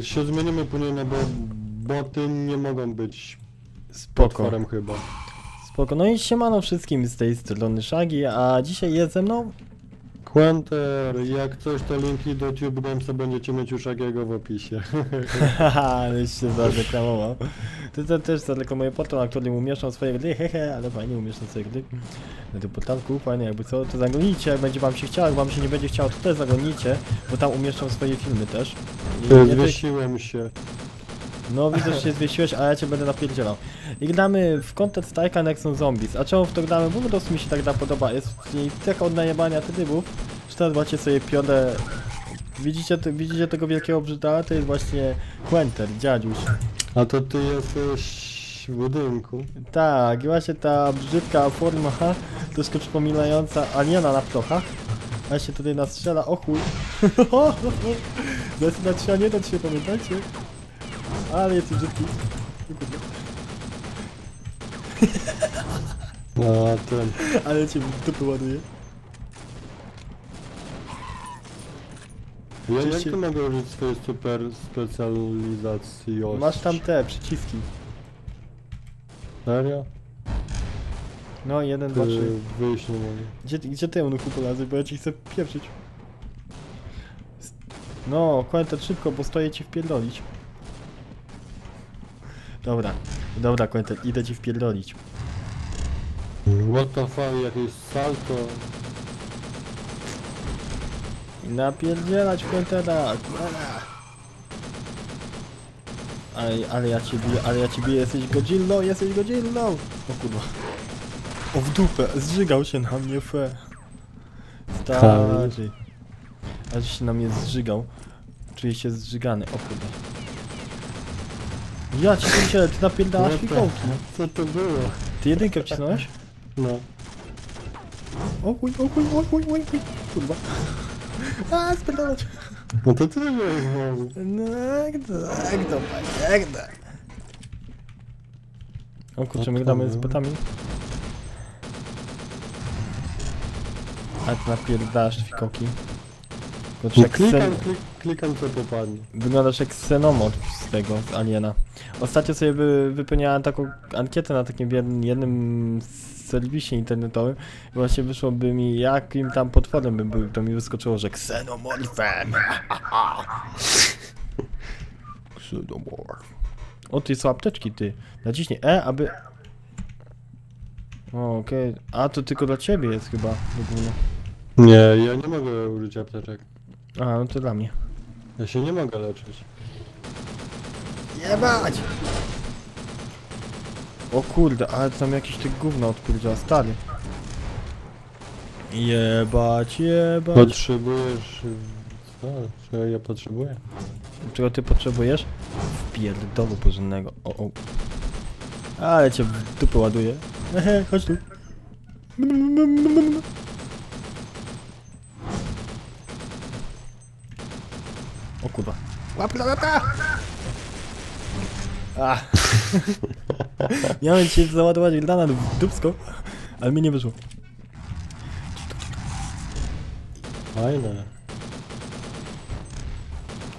Się zmienimy później, no bo boty nie mogą być potworem chyba. Spoko. No i siemano wszystkim z tej strony Shagi, a dzisiaj jest ze mną... Quenter, jak coś to linki do Tube Gamesa będziecie mieć już Agiego w opisie. Ale się zareklamował. Ty to też zareklamuję portal, na którym umieszczam swoje gry, hehe, ale fajnie umieszczam swoje gry. Na tym portalku, fajnie jakby co, to zaglądnijcie, jak będzie wam się chciało, jak wam się nie będzie chciało, to też zaglądnijcie, bo tam umieszczam swoje filmy też. I ty- Zwiesiłem się. No widzę, że się zwiesiłeś, a ja cię będę napierdzielał. I gramy w Content Strike Nexon Zombies. A czemu w to gramy? Bo po prostu mi się tak da podoba. Jest w niej tak od najebania typów, teraz macie sobie pionę... Widzicie, te, widzicie tego wielkiego brzydala? To jest właśnie Quenter, dziadziuś. A to ty jesteś w budynku. Tak, i właśnie ta brzydka forma, troszkę przypominająca aliena na ptochach. Właśnie tutaj nas strzela, o chuj. Zaczyna trzeba nie dać się, pamiętajcie. Ale jest brzydki. O kurde. A ten. Ale cię dupy ładuje. Ja, jak Oczywiście- tu mogę użyć swojej super specjalizacji? Masz tam te przyciski. Serio? No, jeden, dwa, trzy. Ty wyjść nie mogę. Gdzie, gdzie ty eunuchu polazy, bo ja ci chcę pieprzyć. S- No, Quentin szybko, bo stoję ci wpierdolić. Dobra, dobra Quentin, idę ci wpierdolić. What the fuck, jakieś salto. Napierdzielać Quentena, Quentena. Ale, ale ja cię biję, ale ja cię biję, jesteś Godzillą, jesteś Godzillą! O kurwa. O w dupę, zżygał się na mnie fe. Stary. Aż się na mnie zżygał. Czuję się zżygany, o kurde. Ja cię pierdzielę, ty napierdalasz What the- fikołki. Co to było? Ty jedynkę wcisnąłeś? No. O chuj, o chuj, o chuj, o chuj, kurwa. A, spierdalać. No to ty byłeś znowu. No, jak to, jak to, panie, jak to. O kurczę, my gramy z botami. A ty napierdalasz fikołki. No jak sen... klikam, klik, klikam co popadnie. Wyglądasz jak Xenomorph z tego, z Aliena. Ostatnio sobie wy, wypełniałem taką ankietę na takim jednym, jednym serwisie internetowym właśnie wyszłoby mi jakim tam potworem bym był, to mi wyskoczyło, że Xenomorphem. Xenomorph. O, ty są apteczki, ty. Naciśnij E, aby... Okej. A, to tylko dla ciebie jest chyba w ogóle. Nie, ja nie mogę użyć apteczek. A, no to dla mnie. Ja się nie mogę leczyć. Jebać! O kurde, ale tam jakieś te gówno odpierdziała, stary. Jebać, jebać. Potrzebujesz... Co? Co ja potrzebuję? Czego ty potrzebujesz? Wpierdolu porządnego. O, o. Ale cię w dupę ładuje. Ehe, chodź tu. O kurwa. Łap, łap, łap! A. Miałem ci załadować granat w dupsko, ale mi nie wyszło. Fajne.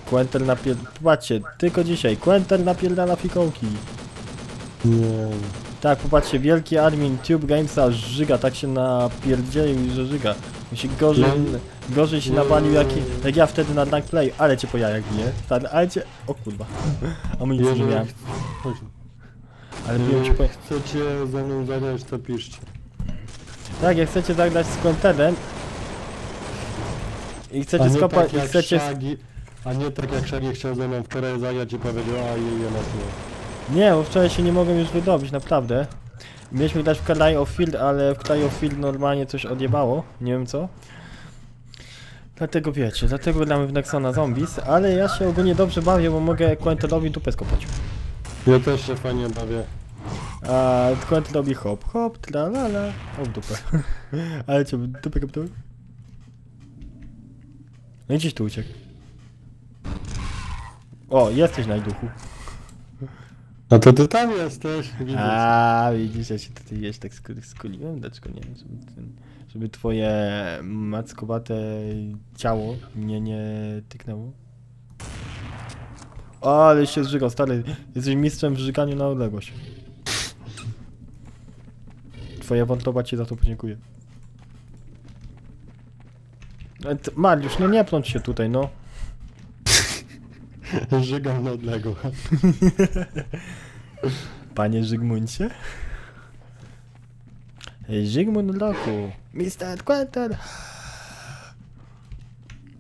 Quentel napier... Popatrzcie, tylko dzisiaj. Quentel napierdala fikołki. Nie. Tak, popatrzcie, wielki admin Tube Gamesa żyga, tak się napierdzielił, że żyga. Mi się gorzej, No. gorzej się Nie. nawalił jak, jak ja wtedy na Rank Play, ale cię po jajach bije. Tak, ale cię... O kurwa. Amunicji nie Jeżeli miałem, ch- chodź. ale biłem cię po... chcecie ze mną zagrać, to piszcie. Tak, jak chcecie zagrać z Quentelem i chcecie skopać, tak i jak chcecie... Shaggy, a nie tak jak Shaggy chciał ze mną wczoraj zagrać i powiedział, a jej ja na tyle. Nie, bo wczoraj się nie mogłem już wydobyć, naprawdę. Mieliśmy grać w Cry of Field, ale w Cry of Field normalnie coś odjebało, nie wiem co. Dlatego wiecie, dlatego gramy w Nexona Zombies, ale ja się ogólnie dobrze bawię, bo mogę Quentelowi dupę skopać. Ja też się fajnie bawię. A Quentin robi hop, hop, tra la la. O w dupę. ale cię dupę kapnąłem. No i gdzieś tu uciekł. O, jesteś na duchu. A to ty tam jesteś, widzę. A, widzisz, ja się tutaj jeść tak skuli- skuliłem, dlaczego nie wiem, żeby, żeby twoje mackowate ciało mnie nie tyknęło. Ale się zżygał, stary. Jesteś mistrzem w żyganiu na odległość. Twoja wątroba ci za to podziękuję. E, ty- Mariusz, no nie plącz się tutaj, no. Żygam na odległo. Panie Żygmuncie? Żygmunt Loku. Mr. Quentin.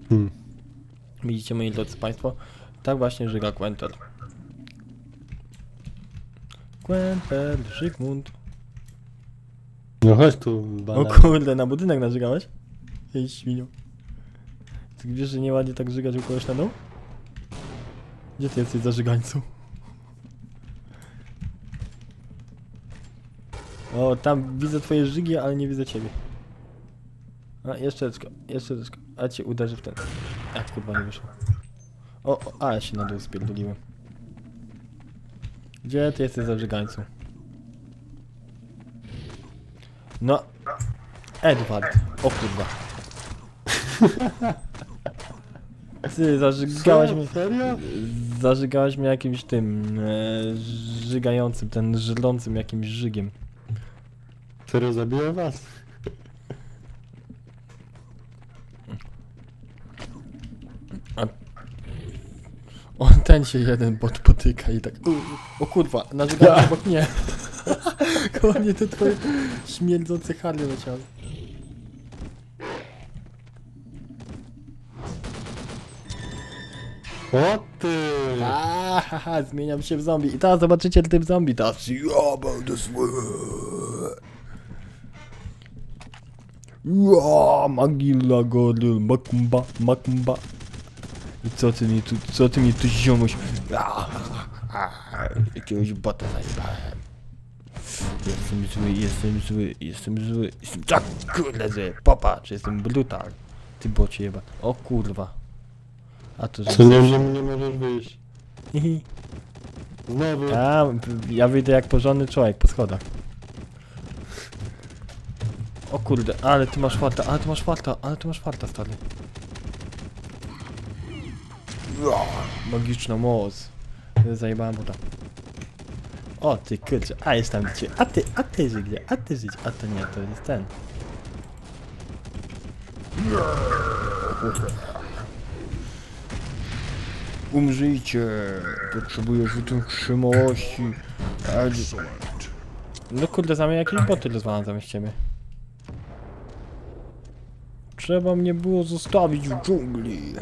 Hmm. Widzicie, moi drodzy państwo? Tak właśnie żyga Quentin. Quentin, Żygmunt. No chodź tu, O banan. kurde, na budynek narzygałeś? Ej, świnio. Ty wiesz, że nieładnie tak żygać u kogoś na dół? Gdzie ty jesteś zażygańcu? O, tam widzę twoje żygi, ale nie widzę ciebie. A, jeszcze troszkę, jeszcze troszkę. A cię uderzy w ten. A, kurwa, nie wyszło. O, o a, ja się na dół spierdoliłem. Gdzie ty jesteś zażygańcu? No. Edward. O kurwa. Ty, zażygałeś mnie... Serio? Zażygałeś mnie jakimś tym... E, żygającym, ten żylącym jakimś żygiem. Serio zabiję was? O, ten się jeden bot potyka i tak... U, o kurwa, nażygałem obok mnie. Koło mnie te twoje śmierdzące hardy leciały. O ty! A, haha, zmieniam się w zombie. I teraz zobaczycie typ zombie. Teraz ja będę zły. Ja, magilla goryl, makumba, makumba. I co ty mi tu, co ty mi tu ziomuś? Ja, jakiegoś bota zajebałem. Jestem zły, jestem zły, jestem zły, jestem tak kurde zły. Popatrz, jestem brutal. Ty bocie jeba. O kurwa. A że... Co nie, nie, nie możesz wyjść. Znowu. Ja, ja wyjdę jak porządny człowiek po schodach. O kurde, ale ty masz farta, ale ty masz farta, ale ty masz farta, stary. Magiczna moc. Zajebałem buta. O ty kurczę, a jest tam gdzie, a ty, a ty życie, a ty żyć, a to nie, to jest ten. Umrzyjcie, potrzebuję wytrzymałości. No kurde, zamiast jakieś boty rozwalam zamiast ciebie. Trzeba mnie było zostawić w dżungli.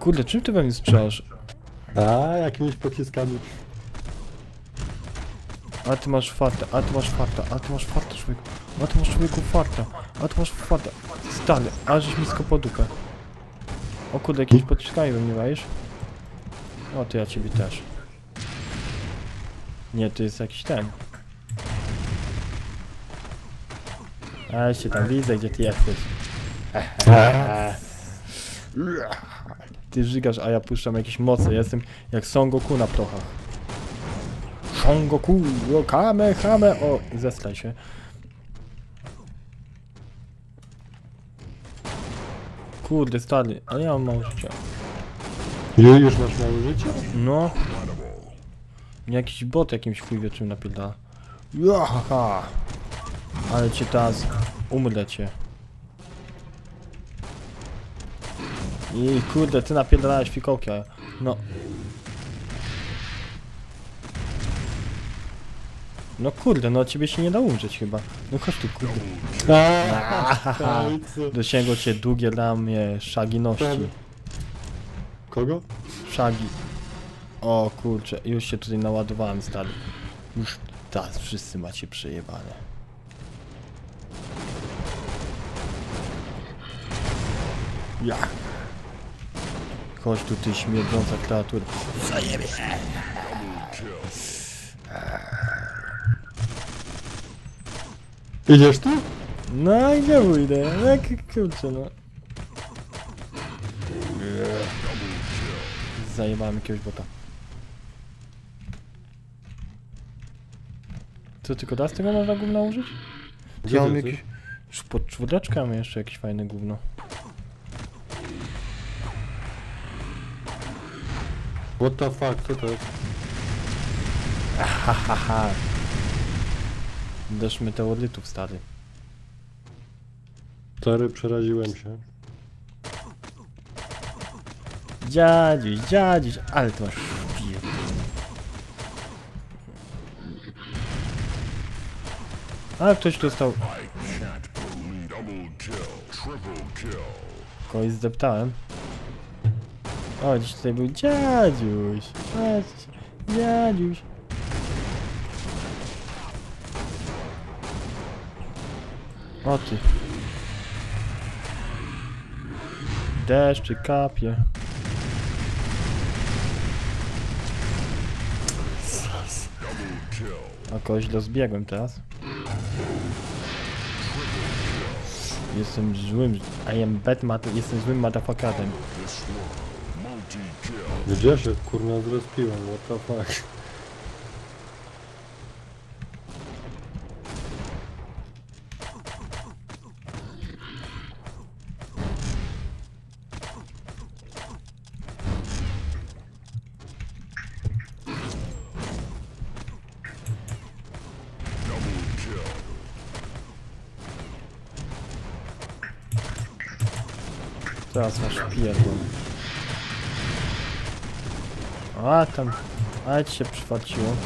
Kurde, czym ty we mnie strzelasz? A, jakimiś pociskami. A ty masz farta, a ty masz farta, a ty masz farta człowieku, a ty masz człowieku farta, a ty masz farta. Stary, a żeś mi skopał dupę. O kurde, jakieś pociskami we mnie wajesz? O, to ja ciebie też. Nie, to jest jakiś ten. A się tam widzę, gdzie ty jesteś. Ty żygasz, a ja puszczam jakieś moce. Ja jestem jak Son Goku na prochach. Son Goku, kame, o, zestraj się. Kurde, stary, ale ja mam mało życia. Ju, już masz mało życia? No. Mnie jakiś bot jakimś chuj wie czym napierdala. Jaha. Ale cię teraz umrę cię. I kurde, ty napierdalałeś fikołki, a ja- no. No kurde, no ciebie się nie da umrzeć chyba. No chodź tu kurde. Aaa, Dosięgło cię długie ramię szaginości. Kogo? Szagi. O kurczę, już się tutaj naładowałem stary. Już teraz wszyscy macie przejebane. Ja. Chodź tu ty śmierdząca kreatura. Zajebie. Idziesz tu? No i nie pójdę, jak kurczę no. Zajebałem jakiegoś bota. Co, tylko da z tego można gówno użyć? Gdzie mam. Już pod czwóreczkę mam jeszcze jakieś fajne gówno. What the fuck, co to jest? Ha Deszcz meteorytów stary. Stary, przeraziłem się. Dziadziuś, dziadziuś, ale ty masz piję. A ktoś dostał. Kogoś zdeptałem. O, dziś tutaj był dziadziuś. Dziadziuś. O ty. Deszczy kapie. A kogoś dozbiegłem teraz. Jestem złym. I am bad mat jestem złym motherfuckerem. Gdzie się kurna zrespiłem, what the fuck? Teraz masz pierdol. A tam. Ale ci się przyfarciło.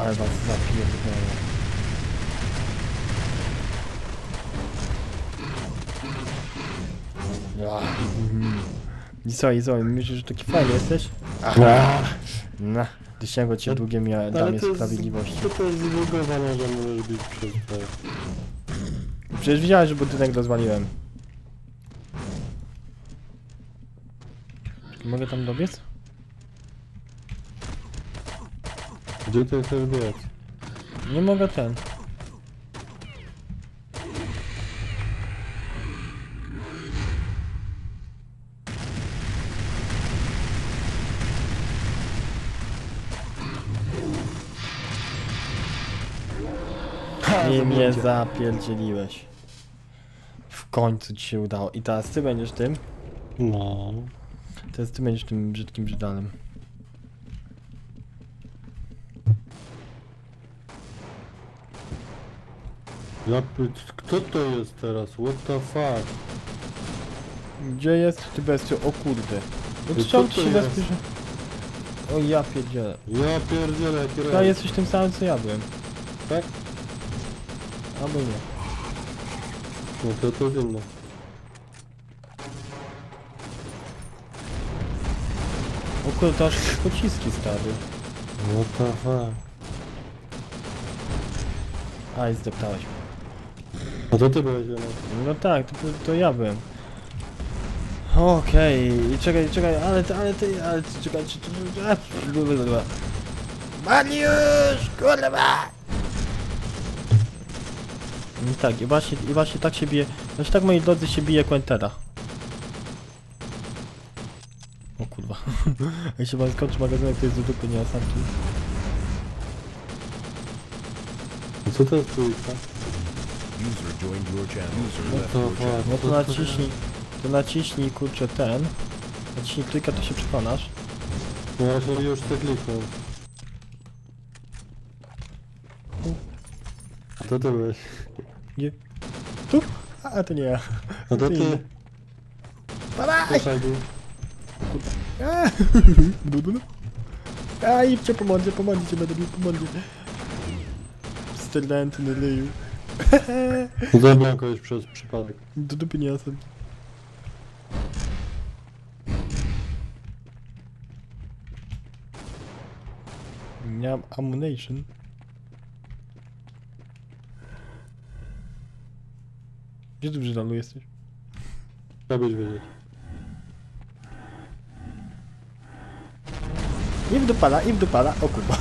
Ale was zapierdolę. Ja. mhm. I co, i co, myślisz, że taki fajny jesteś? No, dosięgło cię Ale- długie Ale damie to jest- sprawiedliwości. Co to jest zbugowane, że możesz bić przez. Przecież widziałeś, że budynek rozwaliłem. Mogę tam dobiec? Gdzie ty chcesz biec? Nie mogę ten. I mnie zapierdzieliłeś. W końcu ci się udało. I teraz ty będziesz tym. No. Teraz ty będziesz tym brzydkim brzydalem. Ja, kto to jest teraz? What the fuck? Gdzie jest ty bestio? O kurde. No co ty to się jest? bezpiecznie? O ja pierdzielę. Ja pierdzielę, jaki To jesteś tym samym co ja byłem. Tak? Albo nie. No to to inne. O kurde, to aż pociski stary. What the fuck? Aj, zdeptałeś. A to ty byłeś jednak. No tak, to, to ja byłem. Okej, i czekaj, czekaj, ale ty, ale ty, ale ty, czekaj, czy to... Mariusz, kurwa! No tak, i właśnie, i właśnie tak się bije, właśnie tak moi drodzy się bije Quentera. O kurwa. Jak się pan skończy magazynek, to jest do dupy, nie osamki. A co to jest trójka? User joined your channel. User left your? No to naciśnij, to naciśnij kurczę ten. Naciśnij trójkę, to się przekonasz. No ja się już tak kliknął. A to ty byłeś. Nie. Tu? A to nie ja. A to Ty. Padaj! Słuchaj, był. A, du, du, du. A idźcie pomądźcie, pomądźcie, będę bił pomądźcie. Sterlentny ryju. Zabrałem kogoś przez przypadek. Do dupy nie jestem. Mam ammunition. Gdzie ty brzydalu jesteś? Trzeba być wiedzieć. I w dupala, i w dupala, o kurwa.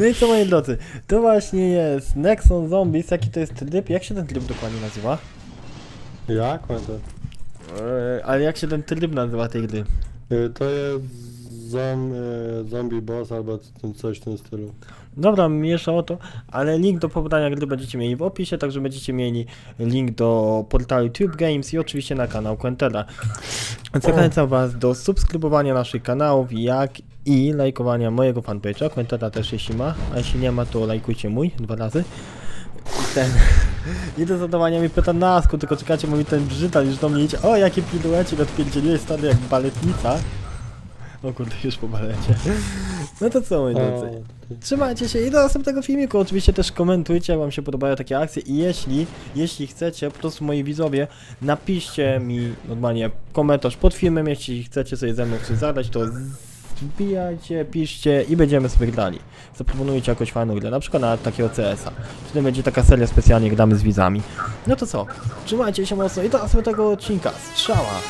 No i co moi drodzy, to właśnie jest Nexon Zombies, jaki to jest tryb, jak się ten tryb dokładnie nazywa? Jak? Eee, ale jak się ten tryb nazywa tej gry? Y, To jest zom, e, zombie boss albo coś w tym stylu. Dobra, miesza o to, ale link do pobrania gry będziecie mieli w opisie, także będziecie mieli link do portalu Tube Games i oczywiście na kanał Quentera. Zachęcam was do subskrybowania naszych kanałów, jak i lajkowania mojego fanpage'a, Quentera też jeśli ma, a jeśli nie ma, to lajkujcie mój dwa razy. I ten... I do zadawania mi pyta nasku, tylko czekacie, bo mi ten brzydal już do mnie idzie. O, jakie piluecie odpierdzieliłeś stary jak baletnica. O kurde, już po balecie. No to co, moi drodzy. Trzymajcie się i do następnego filmiku. Oczywiście też komentujcie, jak wam się podobają takie akcje i jeśli, jeśli chcecie, po prostu moi widzowie, napiszcie mi normalnie komentarz pod filmem, jeśli chcecie sobie ze mną coś zadać, to wbijajcie, piszcie i będziemy sobie grali. Zaproponujcie jakąś fajną grę, na przykład na takiego CS-a. Wtedy będzie taka seria specjalnie gramy z widzami. No to co, trzymajcie się mocno i do następnego odcinka. Strzała!